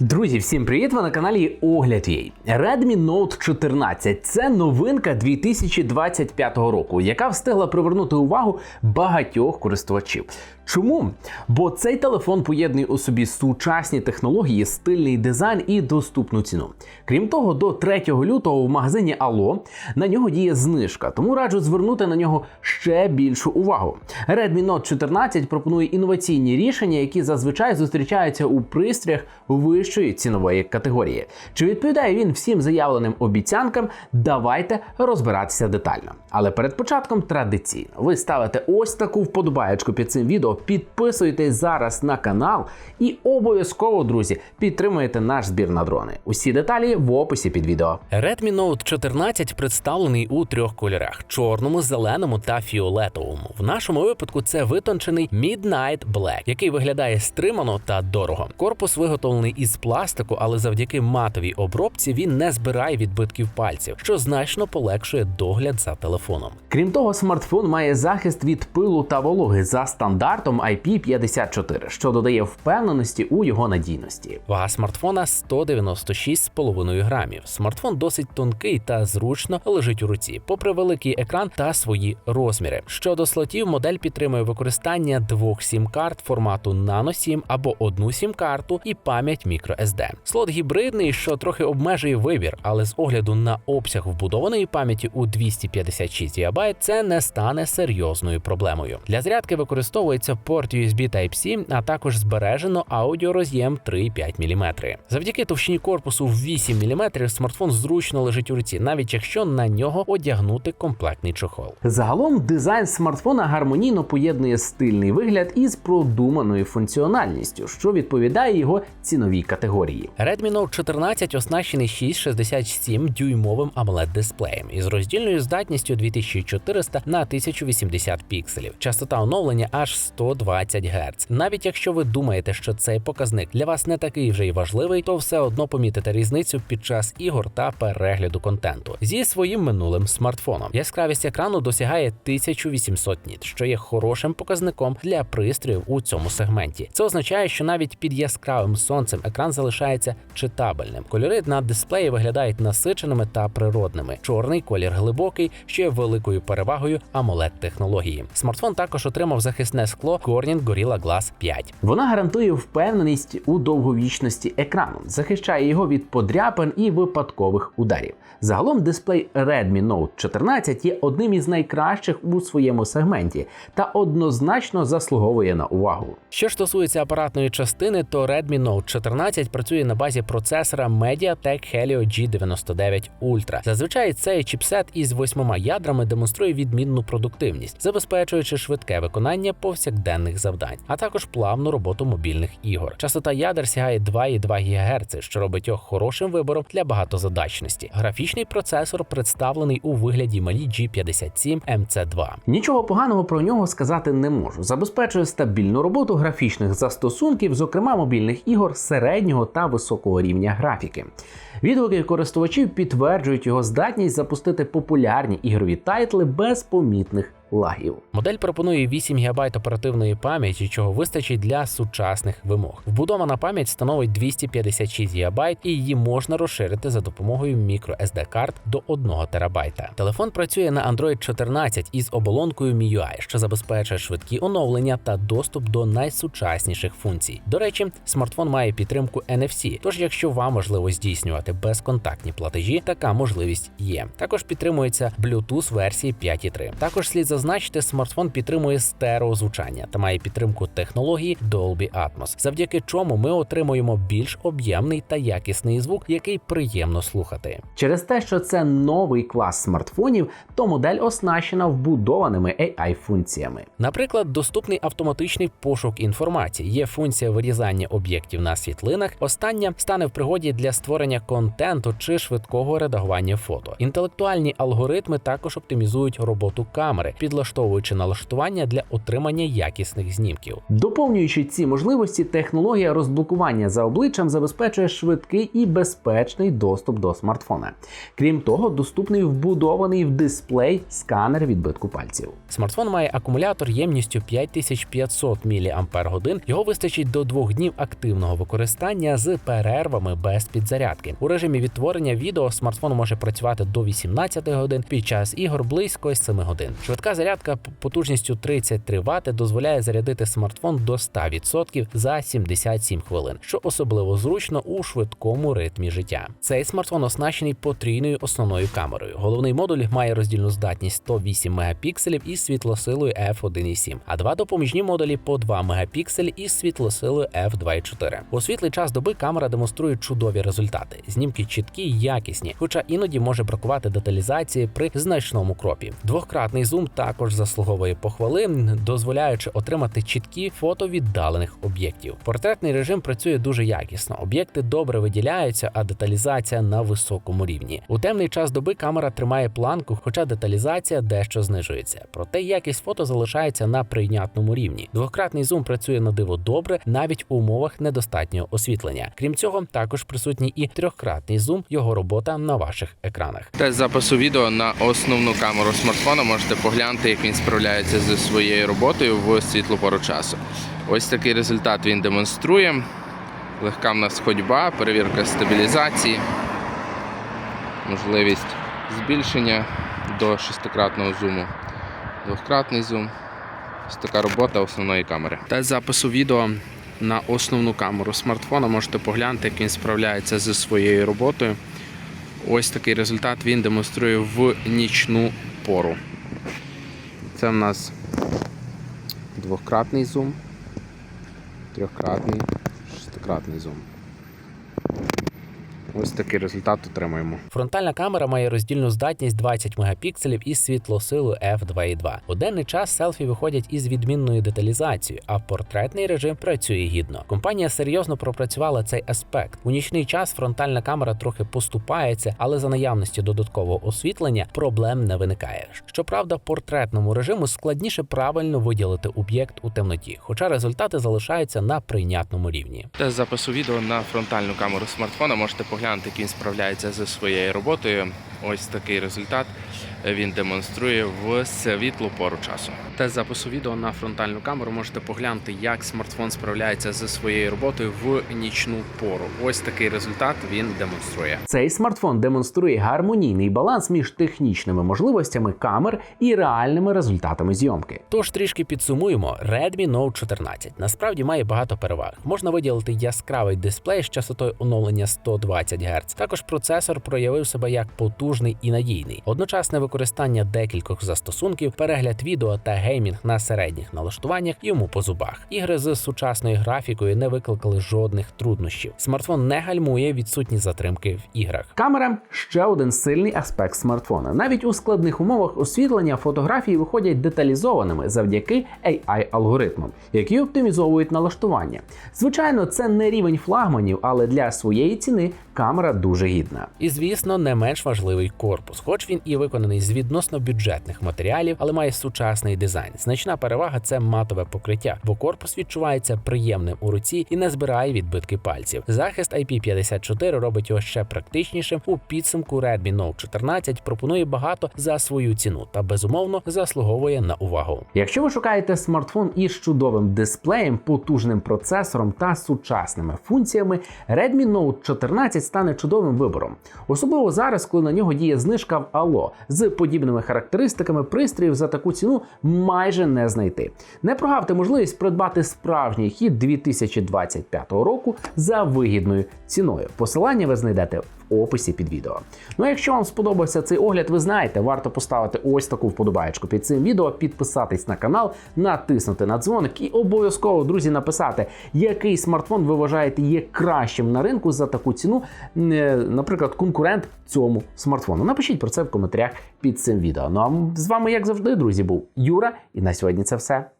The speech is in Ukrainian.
Друзі, всім привіт! Ви на каналі Огляд Єй. Redmi Note 14 це новинка 2025 року, яка встигла привернути увагу багатьох користувачів. Чому? Бо цей телефон поєднує у собі сучасні технології, стильний дизайн і доступну ціну. Крім того, до 3 лютого в магазині Allo на нього діє знижка, тому раджу звернути на нього ще більшу увагу. Redmi Note 14 пропонує інноваційні рішення, які зазвичай зустрічаються у пристроях вищої цінової категорії. Чи відповідає він всім заявленим обіцянкам? Давайте розбиратися детально. Але перед початком традиційно ви ставите ось таку вподобаєчку під цим відео, підписуєтесь зараз на канал і обов'язково, друзі, підтримуєте наш збір на дрони. Усі деталі в описі під відео. Redmi Note 14 представлений у трьох кольорах: чорному, зеленому та фіолетовому. В нашому випадку це витончений Midnight Black, який виглядає стримано та дорого. Корпус виготовлений із пластику, але завдяки матовій обробці він не збирає відбитків пальців, що значно полегшує догляд за телефоном. Крім того, смартфон має захист від пилу та вологи за стандартом IP54, що додає впевненості у його надійності. Вага смартфона 196,5 грамів. Смартфон досить тонкий та зручно лежить у руці, попри великий екран та свої розміри. Щодо слотів, модель підтримує використання двох сім-карт формату Nano SIM або одну сім-карту і пам'ять microSD. Слот гібридний, що трохи обмежує вибір, але з огляду на обсяг вбудованої пам'яті у 256 ГБ це не стане серйозною проблемою. Для зарядки використовується порт USB Type-C, а також збережено аудіороз'єм 3,5 мм. Завдяки товщині корпусу в 8 мм смартфон зручно лежить у руці, навіть якщо на нього одягнути комплектний чохол. Загалом дизайн смартфона гармонійно поєднує стильний вигляд із продуманою функціональністю, що відповідає його ціновій категорії. Redmi Note 14 оснащений 667 дюймовим amoled дисплеєм із роздільною здатністю 2400 на 1080 пікселів. Частота оновлення аж 120 Гц. Навіть якщо ви думаєте, що цей показник для вас не такий вже й важливий, то все одно помітите різницю під час ігор та перегляду контенту зі своїм минулим смартфоном. Яскравість екрану досягає 1800 ніт, що є хорошим показником для пристроїв у цьому сегменті. Це означає, що навіть під яскравим сонцем екран залишається читабельним. Кольори на дисплеї виглядають насиченими та природними. Чорний колір глибокий, що є великою перевагою amoled технології. Смартфон також отримав захисне скло Corning Gorilla Glass 5. Вона гарантує впевненість у довговічності екрану, захищає його від подряпин і випадкових ударів. Загалом дисплей Redmi Note 14 є одним із найкращих у своєму сегменті та однозначно заслуговує на увагу. Що ж стосується апаратної частини, то Redmi Note 14 працює на базі процесора MediaTek Helio G99 Ultra. Зазвичай цей чіпсет із восьмома ядрами демонструє відмінну продуктивність, забезпечуючи швидке виконання повсякденних завдань, а також плавну роботу мобільних ігор. Частота ядер сягає 2,2 ГГц, що робить його хорошим вибором для багатозадачності. Графічний процесор представлений у вигляді Mali G57 MC2. Нічого поганого про нього сказати не можу. Забезпечує стабільну роботу графічних застосунків, зокрема мобільних ігор середнього та високого рівня графіки. Відгуки користувачів підтверджують його здатність запустити популярні ігрові тайтли без помітних лагів. Модель пропонує 8 ГБ оперативної пам'яті, чого вистачить для сучасних вимог. Вбудована пам'ять становить 256 ГБ і її можна розширити за допомогою microSD карт до 1 ТБ. Телефон працює на Android 14 із оболонкою MIUI, що забезпечує швидкі оновлення та доступ до найсучасніших функцій. До речі, смартфон має підтримку NFC, тож якщо вам важливо здійснювати безконтактні платежі, така можливість є. Також підтримується Bluetooth версії 5.3. Також слід зазначити, смартфон підтримує стереозвучання та має підтримку технології Dolby Atmos, завдяки чому ми отримуємо більш об'ємний та якісний звук, який приємно слухати. Через те, що це новий клас смартфонів, то модель оснащена вбудованими AI-функціями. Наприклад, доступний автоматичний пошук інформації, є функція вирізання об'єктів на світлинах. Остання стане в пригоді для створення контенту чи швидкого редагування фото. Інтелектуальні алгоритми також оптимізують роботу камери, підлаштовуючи налаштування для отримання якісних знімків. Доповнюючи ці можливості, технологія розблокування за обличчям забезпечує швидкий і безпечний доступ до смартфона. Крім того, доступний вбудований в дисплей сканер відбитку пальців. Смартфон має акумулятор ємністю 5500 мАч. Його вистачить до двох днів активного використання з перервами без підзарядки. У режимі відтворення відео смартфон може працювати до 18 годин під час ігор близько 7 годин. Швидка зарядка потужністю 33 Вт дозволяє зарядити смартфон до 100% за 77 хвилин, що особливо зручно у швидкому ритмі життя. Цей смартфон оснащений потрійною основною камерою. Головний модуль має роздільну здатність 108 мегапікселів із світлосилою f1.7, а два допоміжні модулі по 2 мегапікселі із світлосилою f2.4. У світлий час доби камера демонструє чудові результати. Знімки чіткі й якісні, хоча іноді може бракувати деталізації при значному кропі. Двократний зум також заслуговує похвали, дозволяючи отримати чіткі фото віддалених об'єктів. Портретний режим працює дуже якісно. Об'єкти добре виділяються, а деталізація на високому рівні. У темний час доби камера тримає планку, хоча деталізація дещо знижується. Проте якість фото залишається на прийнятному рівні. Двократний зум працює на диво добре, навіть у умовах недостатнього освітлення. Крім цього, також присутній і трьохкратний зум, його робота на ваших екранах. Тест запису відео на основну камеру смартфона можете поглянути, як він справляється зі своєю роботою в світлу пору часу. Ось такий результат він демонструє. Легка в нас ходьба, перевірка стабілізації, можливість збільшення до шестикратного зуму, двократний зум. Ось така робота основної камери. Тест запису відео на основну камеру смартфона можете поглянути, як він справляється зі своєю роботою. Ось такий результат він демонструє в нічну пору. Це в нас двократний зум, трьохкратний, шестикратний зум. Ось такий результат отримуємо. Фронтальна камера має роздільну здатність 20 мегапікселів із світлосилою f2.2. У денний час селфі виходять із відмінною деталізацією, а портретний режим працює гідно. Компанія серйозно пропрацювала цей аспект. У нічний час фронтальна камера трохи поступається, але за наявності додаткового освітлення проблем не виникає. Щоправда, портретному режиму складніше правильно виділити об'єкт у темноті, хоча результати залишаються на прийнятному рівні. Тест запису відео на фронтальну камеру смартфона можете поглянути, як він справляється зі своєю роботою. Ось такий результат він демонструє в світлу пору часу. Тест запису відео на фронтальну камеру можете поглянути, як смартфон справляється зі своєю роботою в нічну пору. Ось такий результат він демонструє. Цей смартфон демонструє гармонійний баланс між технічними можливостями камер і реальними результатами зйомки. Тож трішки підсумуємо, Redmi Note 14 насправді має багато переваг. Можна виділити яскравий дисплей з частотою оновлення 120 Гц. Також процесор проявив себе як потужний і надійний. Одночасне використання декількох застосунків, перегляд відео та геймінг на середніх налаштуваннях йому по зубах. Ігри з сучасною графікою не викликали жодних труднощів. Смартфон не гальмує відсутні затримки в іграх. Камера ще один сильний аспект смартфона. Навіть у складних умовах освітлення фотографії виходять деталізованими завдяки AI-алгоритмам, які оптимізовують налаштування. Звичайно, це не рівень флагманів, але для своєї ціни камера дуже гідна. І звісно, не менш важливий корпус, хоч він і виконаний з відносно бюджетних матеріалів, але має сучасний дизайн. Значна перевага це матове покриття, бо корпус відчувається приємним у руці і не збирає відбитки пальців. Захист IP54 робить його ще практичнішим. У підсумку Redmi Note 14 пропонує багато за свою ціну та безумовно заслуговує на увагу. Якщо ви шукаєте смартфон із чудовим дисплеєм, потужним процесором та сучасними функціями, Redmi Note 14 стане чудовим вибором. Особливо зараз, коли на нього діє знижка в Allo. З подібними характеристиками пристроїв за таку ціну майже не знайти. Не прогавте можливість придбати справжній хід 2025 року за вигідною ціною. Посилання ви знайдете описі під відео. Ну а якщо вам сподобався цей огляд, ви знаєте, варто поставити ось таку вподобаєчку під цим відео, підписатись на канал, натиснути на дзвоник і обов'язково, друзі, написати, який смартфон ви вважаєте є кращим на ринку за таку ціну, е, наприклад, конкурент цьому смартфону. Напишіть про це в коментарях під цим відео. Ну а з вами, як завжди, друзі, був Юра, і на сьогодні це все.